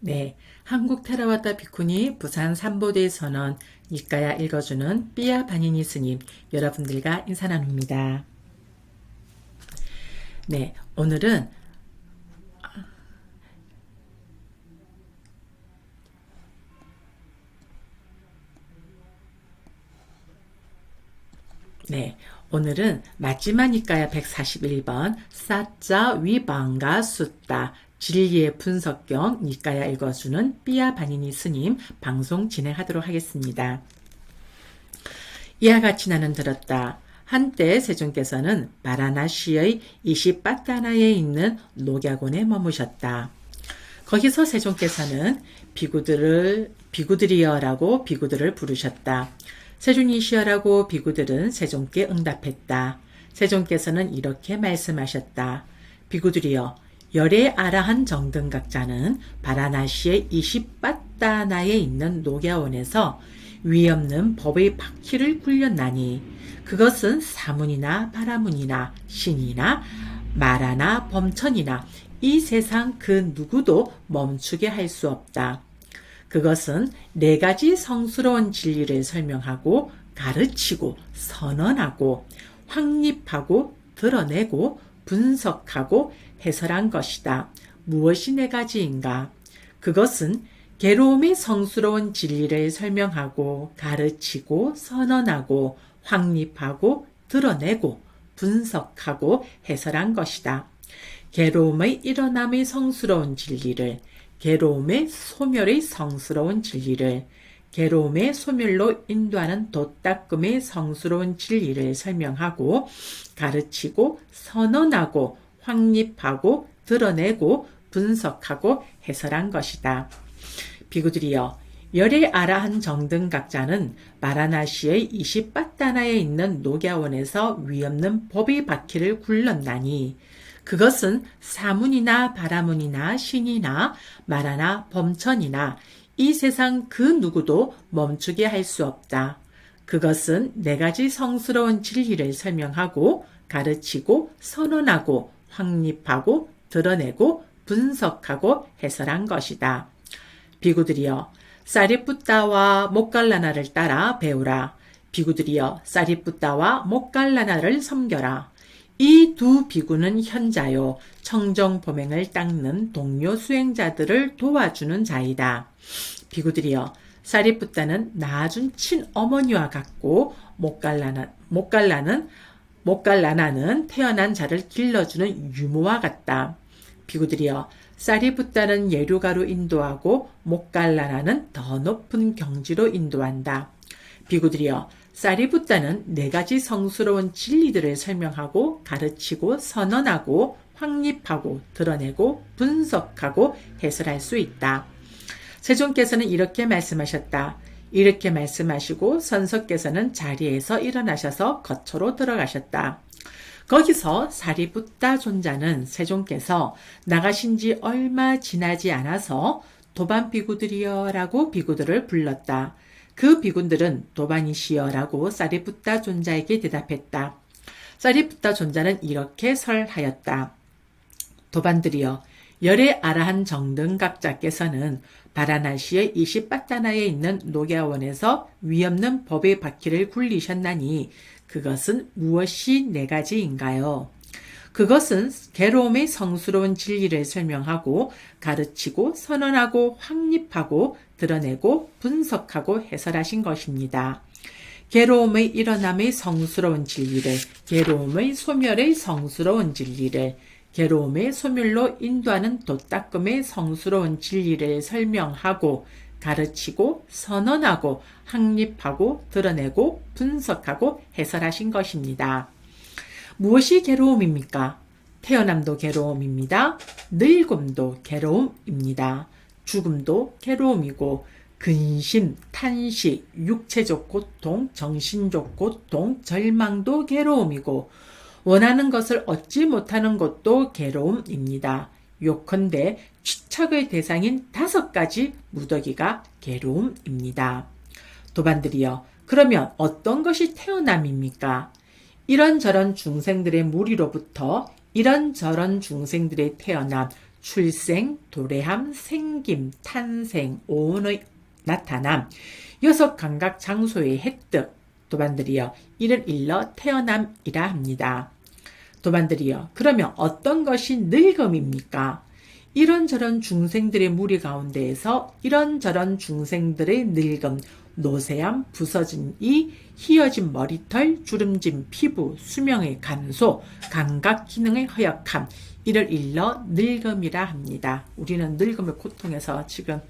네, 한국 테라와타 비쿠니 부산 삼보대 선언 니까야 읽어주는 삐아 바니니 스님 여러분들과 인사 나눕니다. 네, 오늘은 네, 오늘은 마지막 니까야 141번 사자 위방가 숫다 진리의 분석경 니까야 읽어주는 삐아 바니니 스님 방송 진행하도록 하겠습니다. 이와 같이 나는 들었다. 한때 세종께서는 바라나시의 이시빠따나에 있는 녹야곤에 머무셨다. 거기서 세종께서는 비구들을 비구들이여라고 비구들을 부르셨다. 세종이시여라고 비구들은 세종께 응답했다. 세종께서는 이렇게 말씀하셨다. 비구들이여 열의 아라한 정등각자는 바라나시의 이십바따나에 있는 녹야원에서 위없는 법의 바퀴를 굴렸나니 그것은 사문이나 바라문이나 신이나 마라나 범천이나 이 세상 그 누구도 멈추게 할 수 없다. 그것은 네 가지 성스러운 진리를 설명하고 가르치고 선언하고 확립하고 드러내고 분석하고 해설한 것이다. 무엇이 네 가지인가? 그것은 괴로움의 성스러운 진리를 설명하고 가르치고 선언하고 확립하고 드러내고 분석하고 해설한 것이다. 괴로움의 일어남의 성스러운 진리를 괴로움의 소멸의 성스러운 진리를 괴로움의 소멸로 인도하는 도닦음의 성스러운 진리를 설명하고 가르치고 선언하고 확립하고 드러내고 분석하고 해설한 것이다. 비구들이여 열의 아라한 정등 각자는 바라나시의 20바따나에 있는 녹야원에서 위없는 법의 바퀴를 굴렀나니 그것은 사문이나 바라문이나 신이나 마라나 범천이나 이 세상 그 누구도 멈추게 할 수 없다. 그것은 네 가지 성스러운 진리를 설명하고 가르치고 선언하고 확립하고 드러내고 분석하고 해설한 것이다. 비구들이여 사리뿌따와 목갈라나를 따라 배우라. 비구들이여 사리뿌따와 목갈라나를 섬겨라. 이 두 비구는 현자요 청정 범행을 닦는 동료 수행자들을 도와주는 자이다. 비구들이여 사리뿌따는 낳아준 친어머니와 같고 목갈라나, 목갈라는 목갈라 나는 태어난 자를 길러주는 유모와 같다. 비구들이여 사리뿌따는 예류가로 인도하고 목갈라 나는 더 높은 경지로 인도한다. 비구들이여 사리부따는 네 가지 성스러운 진리들을 설명하고 가르치고 선언하고 확립하고 드러내고 분석하고 해설할 수 있다. 세종께서는 이렇게 말씀하셨다. 이렇게 말씀하시고 선석께서는 자리에서 일어나셔서 거처로 들어가셨다. 거기서 사리붓다 존자는 세종께서 나가신 지 얼마 지나지 않아서 도반 비구들이여라고 비구들을 불렀다. 그 비군들은 도반이시여라고 사리붓다 존자에게 대답했다. 사리붓다 존자는 이렇게 설하였다. 도반들이여 열의 아라한 정등각자께서는 바라나시의 이십바타나에 있는 녹야원에서 위없는 법의 바퀴를 굴리셨나니 그것은 무엇이 네 가지인가요? 그것은 괴로움의 성스러운 진리를 설명하고 가르치고 선언하고 확립하고 드러내고 분석하고 해설하신 것입니다. 괴로움의 일어남의 성스러운 진리를, 괴로움의 소멸의 성스러운 진리를, 괴로움의 소멸로 인도하는 도닦음의 성스러운 진리를 설명하고 가르치고 선언하고 확립하고 드러내고 분석하고 해설하신 것입니다. 무엇이 괴로움입니까? 태어남도 괴로움입니다. 늙음도 괴로움입니다. 죽음도 괴로움이고 근심, 탄식, 육체적 고통, 정신적 고통, 절망도 괴로움이고 원하는 것을 얻지 못하는 것도 괴로움입니다. 요컨대 추척의 대상인 다섯 가지 무더기가 괴로움입니다. 도반들이여, 그러면 어떤 것이 태어남입니까? 이런저런 중생들의 무리로부터 이런저런 중생들의 태어남, 출생, 도래함, 생김, 탄생, 오온의 나타남, 여섯 감각 장소의 획득, 도반들이여 이를 일러 태어남이라 합니다. 도반들이여 그러면 어떤 것이 늙음입니까? 이런저런 중생들의 무리 가운데에서 이런저런 중생들의 늙음, 노쇠함, 부서진 이, 휘어진 머리털, 주름진 피부, 수명의 감소, 감각 기능의 허약함, 이를 일러 늙음이라 합니다. 우리는 늙음의 고통에서 지금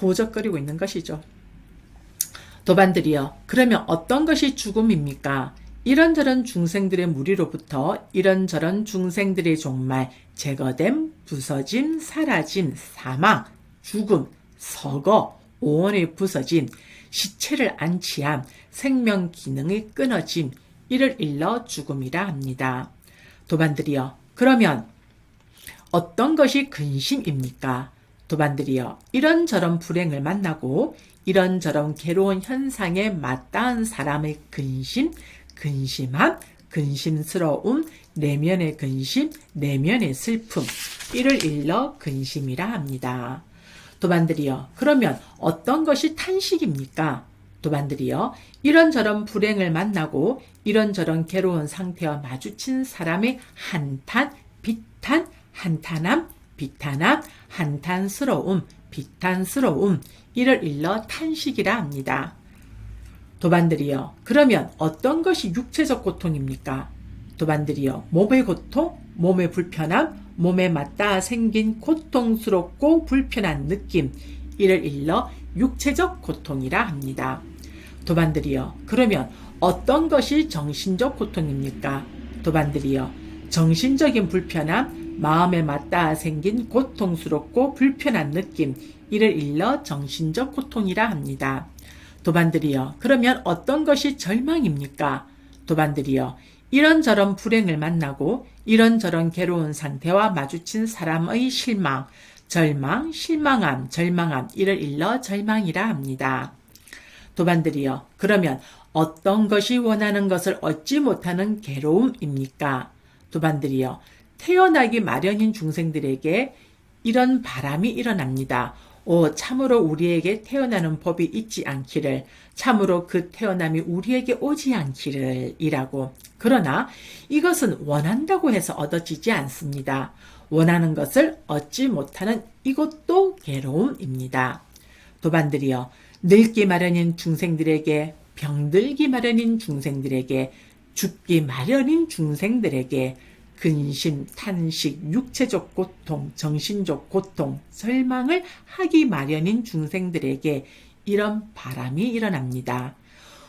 호적거리고 있는 것이죠. 도반들이여, 그러면 어떤 것이 죽음입니까? 이런저런 중생들의 무리로부터 이런저런 중생들의 종말, 제거됨, 부서짐, 사라짐, 사망, 죽음, 서거, 오온의 부서짐, 시체를 안치함, 생명 기능이 끊어짐, 이를 일러 죽음이라 합니다. 도반들이여, 그러면 어떤 것이 근심입니까? 도반들이여, 이런저런 불행을 만나고 이런저런 괴로운 현상에 맞닿은 사람의 근심, 근심함, 근심스러움, 내면의 근심, 내면의 슬픔, 이를 일러 근심이라 합니다. 도반들이여, 그러면 어떤 것이 탄식입니까? 도반들이여, 이런저런 불행을 만나고 이런저런 괴로운 상태와 마주친 사람의 한탄, 비탄, 한탄함, 비탄함, 한탄스러움, 비탄스러움, 이를 일러 탄식이라 합니다. 도반들이여, 그러면 어떤 것이 육체적 고통입니까? 도반들이여, 몸의 고통, 몸의 불편함, 몸에 맞닿아 생긴 고통스럽고 불편한 느낌, 이를 일러 육체적 고통이라 합니다. 도반들이여, 그러면 어떤 것이 정신적 고통입니까? 도반들이여, 정신적인 불편함, 마음에 맞닿아 생긴 고통스럽고 불편한 느낌, 이를 일러 정신적 고통이라 합니다. 도반들이여, 그러면 어떤 것이 절망입니까? 도반들이여, 이런저런 불행을 만나고 이런저런 괴로운 상태와 마주친 사람의 실망, 절망, 실망함, 절망함, 이를 일러 절망이라 합니다. 도반들이여, 그러면 어떤 것이 원하는 것을 얻지 못하는 괴로움입니까? 도반들이여, 태어나기 마련인 중생들에게 이런 바람이 일어납니다. 오, 참으로 우리에게 태어나는 법이 있지 않기를, 참으로 그 태어남이 우리에게 오지 않기를, 이라고. 그러나 이것은 원한다고 해서 얻어지지 않습니다. 원하는 것을 얻지 못하는 이것도 괴로움입니다. 도반들이여, 늙기 마련인 중생들에게, 병들기 마련인 중생들에게, 죽기 마련인 중생들에게, 근심, 탄식, 육체적 고통, 정신적 고통, 절망을 하기 마련인 중생들에게 이런 바람이 일어납니다.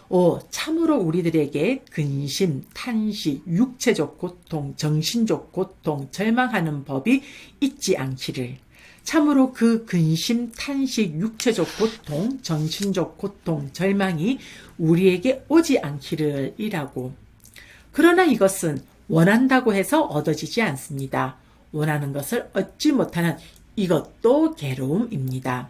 오, 참으로 우리들에게 근심, 탄식, 육체적 고통, 정신적 고통, 절망하는 법이 있지 않기를. 참으로 그 근심, 탄식, 육체적 고통, 정신적 고통, 절망이 우리에게 오지 않기를 이라고. 그러나 이것은 원한다고 해서 얻어지지 않습니다. 원하는 것을 얻지 못하는 이것도 괴로움입니다.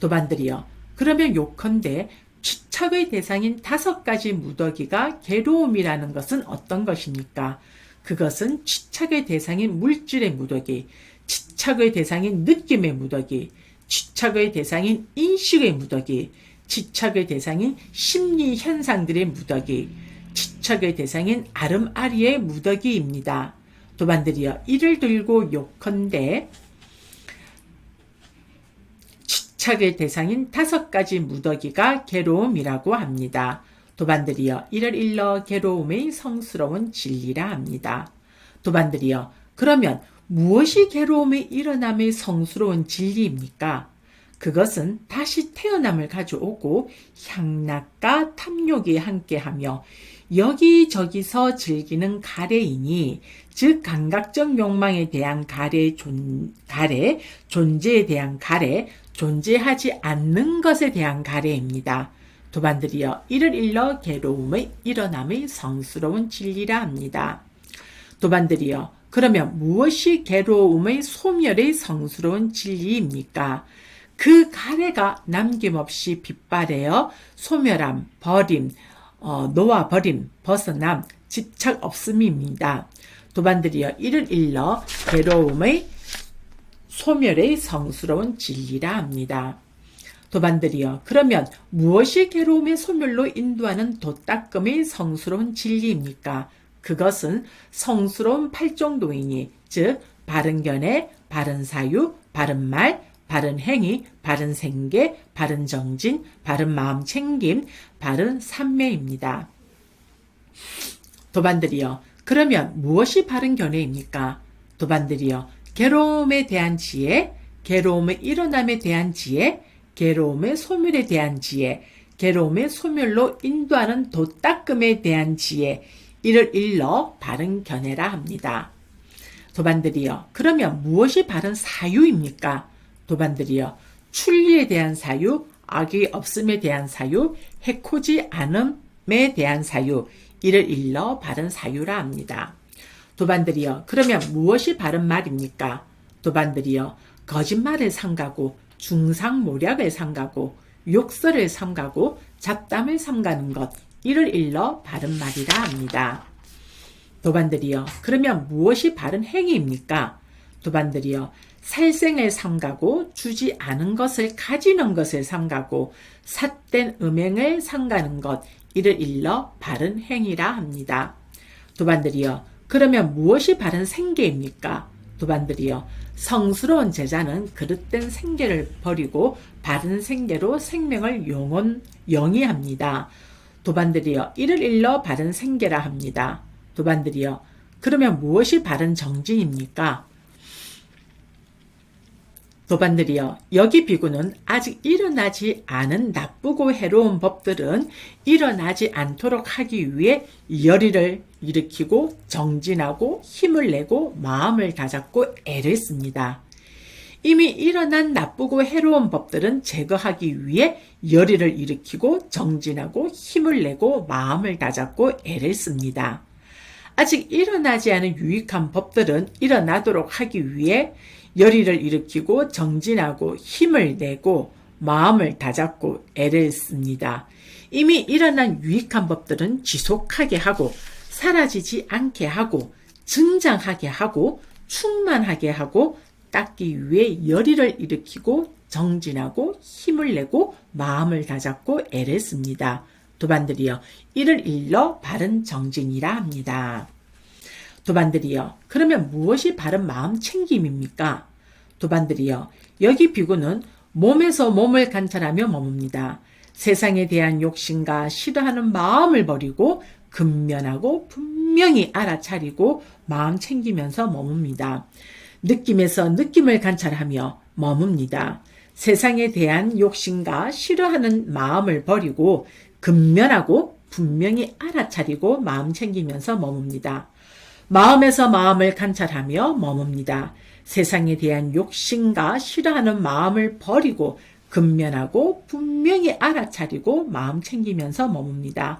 도반들이여, 그러면 요컨대 취착의 대상인 다섯 가지 무더기가 괴로움이라는 것은 어떤 것입니까? 그것은 취착의 대상인 물질의 무더기, 취착의 대상인 느낌의 무더기, 취착의 대상인 인식의 무더기, 취착의 대상인 심리 현상들의 무더기, 지척의 대상인 아름아리의 무더기입니다. 도반들이여 이를 들고 욕컨대 지척의 대상인 다섯 가지 무더기가 괴로움이라고 합니다. 도반들이여 이를 일러 괴로움의 성스러운 진리라 합니다. 도반들이여 그러면 무엇이 괴로움의 일어남의 성스러운 진리입니까? 그것은 다시 태어남을 가져오고 향락과 탐욕이 함께하며 여기저기서 즐기는 가래이니 즉 감각적 욕망에 대한 가래 존 가래 존재에 대한 가래 존재하지 않는 것에 대한 가래입니다. 도반들이여 이를 일러 괴로움의 일어남의 성스러운 진리라 합니다. 도반들이여 그러면 무엇이 괴로움의 소멸의 성스러운 진리입니까? 그 가래가 남김없이 빗발하여 소멸함, 버림, 어, 놓아 버림, 벗어남, 집착 없음입니다. 도반들이여 이를 일러 괴로움의 소멸의 성스러운 진리라 합니다. 도반들이여 그러면 무엇이 괴로움의 소멸로 인도하는 도닦음의 성스러운 진리입니까? 그것은 성스러운 팔정도이니 즉 바른 견해, 바른 사유, 바른 말, 바른 행위, 바른 생계, 바른 정진, 바른 마음 챙김, 바른 삼매입니다. 도반들이여 그러면 무엇이 바른 견해입니까? 도반들이여 괴로움에 대한 지혜, 괴로움의 일어남에 대한 지혜, 괴로움의 소멸에 대한 지혜, 괴로움의 소멸로 인도하는 도닦음에 대한 지혜, 이를 일러 바른 견해라 합니다. 도반들이여, 그러면 무엇이 바른 사유입니까? 도반들이여, 출리에 대한 사유, 악이 없음에 대한 사유, 해코지 않음에 대한 사유, 이를 일러 바른 사유라 합니다. 도반들이여, 그러면 무엇이 바른 말입니까? 도반들이여, 거짓말을 삼가고, 중상모략을 삼가고, 욕설을 삼가고, 잡담을 삼가는 것, 이를 일러 바른 말이라 합니다. 도반들이여, 그러면 무엇이 바른 행위입니까? 도반들이여, 살생을 삼가고 주지 않은 것을 가지는 것을 삼가고 삿된 음행을 삼가는 것 이를 일러 바른 행위라 합니다. 도반들이여 그러면 무엇이 바른 생계입니까? 도반들이여 성스러운 제자는 그릇된 생계를 버리고 바른 생계로 생명을 영원 영위합니다. 도반들이여 이를 일러 바른 생계라 합니다. 도반들이여 그러면 무엇이 바른 정진입니까? 도반들이여 여기 비구는 아직 일어나지 않은 나쁘고 해로운 법들은 일어나지 않도록 하기 위해 열의를 일으키고 정진하고 힘을 내고 마음을 다잡고 애를 씁니다. 이미 일어난 나쁘고 해로운 법들은 제거하기 위해 열의를 일으키고 정진하고 힘을 내고 마음을 다잡고 애를 씁니다. 아직 일어나지 않은 유익한 법들은 일어나도록 하기 위해 열의를 일으키고 정진하고 힘을 내고 마음을 다잡고 애를 씁니다. 이미 일어난 유익한 법들은 지속하게 하고 사라지지 않게 하고 증장하게 하고 충만하게 하고 닦기 위해 열의를 일으키고 정진하고 힘을 내고 마음을 다잡고 애를 씁니다. 도반들이여 이를 일러 바른 정진이라 합니다. 도반들이여 그러면 무엇이 바른 마음 챙김입니까? 도반들이여 여기 비구는 몸에서 몸을 관찰하며 머뭅니다. 세상에 대한 욕심과 싫어하는 마음을 버리고 근면하고 분명히 알아차리고 마음 챙기면서 머뭅니다. 느낌에서 느낌을 관찰하며 머뭅니다. 세상에 대한 욕심과 싫어하는 마음을 버리고 근면하고 분명히 알아차리고 마음 챙기면서 머뭅니다. 마음에서 마음을 관찰하며 머뭅니다. 세상에 대한 욕심과 싫어하는 마음을 버리고 근면하고 분명히 알아차리고 마음 챙기면서 머뭅니다.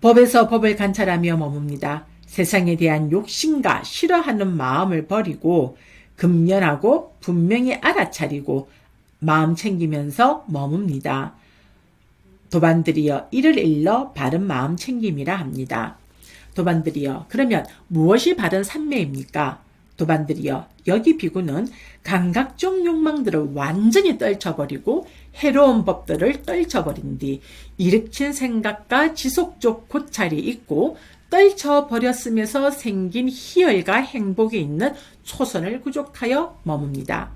법에서 법을 관찰하며 머뭅니다. 세상에 대한 욕심과 싫어하는 마음을 버리고 근면하고 분명히 알아차리고 마음 챙기면서 머뭅니다. 도반들이여 이를 일러 바른 마음 챙김이라 합니다. 도반들이여 그러면 무엇이 바른 산매입니까? 도반들이여 여기 비구는 감각적 욕망들을 완전히 떨쳐버리고 해로운 법들을 떨쳐버린 뒤 일으킨 생각과 지속적 고찰이 있고 떨쳐버렸으면서 생긴 희열과 행복이 있는 초선을 구족하여 머뭅니다.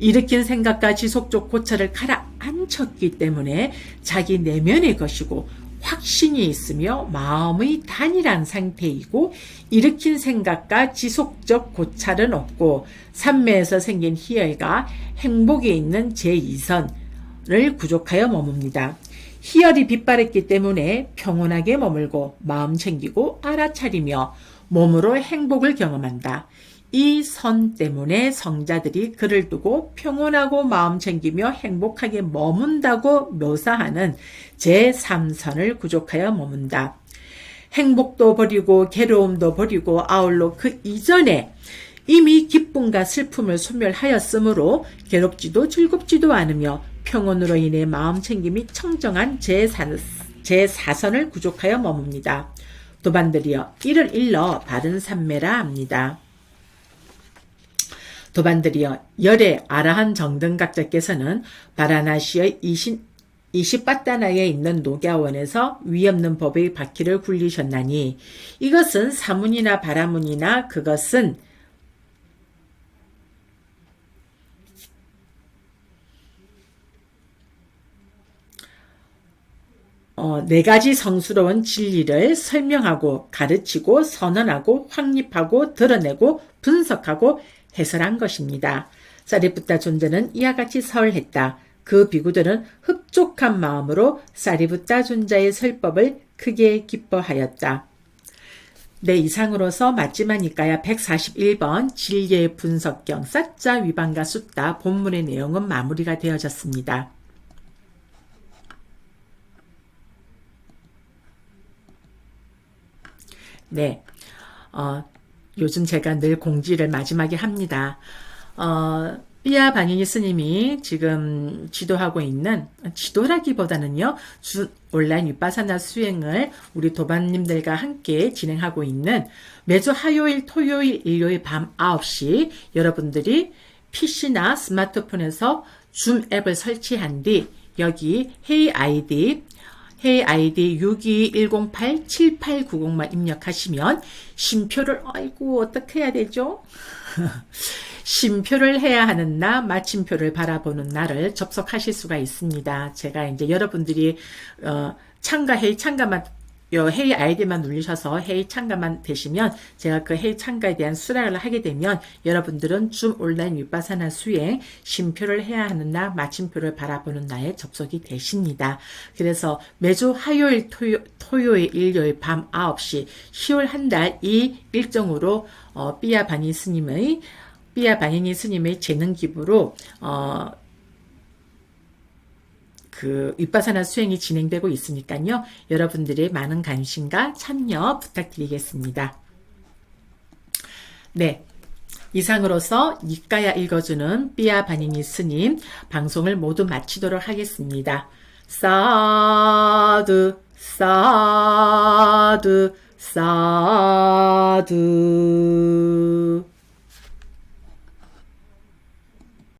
일으킨 생각과 지속적 고찰을 가라앉혔기 때문에 자기 내면의 것이고 확신이 있으며 마음의 단일한 상태이고 일으킨 생각과 지속적 고찰은 없고 삼매에서 생긴 희열과 행복이 있는 제2선을 구족하여 머뭅니다. 희열이 빛바랬기 때문에 평온하게 머물고 마음 챙기고 알아차리며 몸으로 행복을 경험한다. 이 선 때문에 성자들이 그를 두고 평온하고 마음 챙기며 행복하게 머문다고 묘사하는 제3선을 구족하여 머문다. 행복도 버리고 괴로움도 버리고 아울러 그 이전에 이미 기쁨과 슬픔을 소멸하였으므로 괴롭지도 즐겁지도 않으며 평온으로 인해 마음 챙김이 청정한 제4, 제4선을 구족하여 머뭅니다. 도반들이여 이를 일러 바른 삼매라 합니다. 도반들이여 열의 아라한 정등각자께서는 바라나시의 이신 이시바타나에 있는 녹야원에서 위없는 법의 바퀴를 굴리셨나니 이것은 사문이나 바라문이나 그것은 어, 네 가지 성스러운 진리를 설명하고 가르치고 선언하고 확립하고 드러내고 분석하고 해설한 것입니다. 사리부타 존재는 이와 같이 설했다. 그 비구들은 흡족한 마음으로 사리부타 존자의 설법을 크게 기뻐하였다. 네, 이상으로서 마지막이까야 141번 진리의 분석경 사자 위반과 숫다 본문의 내용은 마무리가 되어졌습니다. 네. 어, 요즘 제가 늘 공지를 마지막에 합니다. 어, 삐아 바니니 스님이 지금 지도하고 있는 지도라기보다는요 주, 온라인 윗바사나 수행을 우리 도반님들과 함께 진행하고 있는 매주 화요일, 토요일, 일요일 밤 9시 여러분들이 PC나 스마트폰에서 줌 앱을 설치한 뒤 여기 헤이 아이디 헤이 아이디 62108-7890만 입력하시면 심표를 아이고 어떻게 해야 되죠? 심표를 해야 하는 날, 마침표를 바라보는 날을 접속하실 수가 있습니다. 제가 이제 여러분들이 어, 참가 회의 참가만 요 회의 아이디만 누르셔서 회의 참가만 되시면 제가 그 회의 참가에 대한 수락을 하게 되면 여러분들은 줌 온라인 윗바사나 수행 심표를 해야 하는 날 마침표를 바라보는 날에 접속이 되십니다. 그래서 매주 화요일 토요, 토요일 일요일 밤 9시 10월 한 달 이 일정으로 어, 삐아 바니 스님의 삐아 바니니 스님의 재능 기부로 어, 그 윗바사나 수행이 진행되고 있으니까요. 여러분들의 많은 관심과 참여 부탁드리겠습니다. 네. 이상으로서 니까야 읽어주는 삐아 바니니 스님 방송을 모두 마치도록 하겠습니다. 사두 사두 사두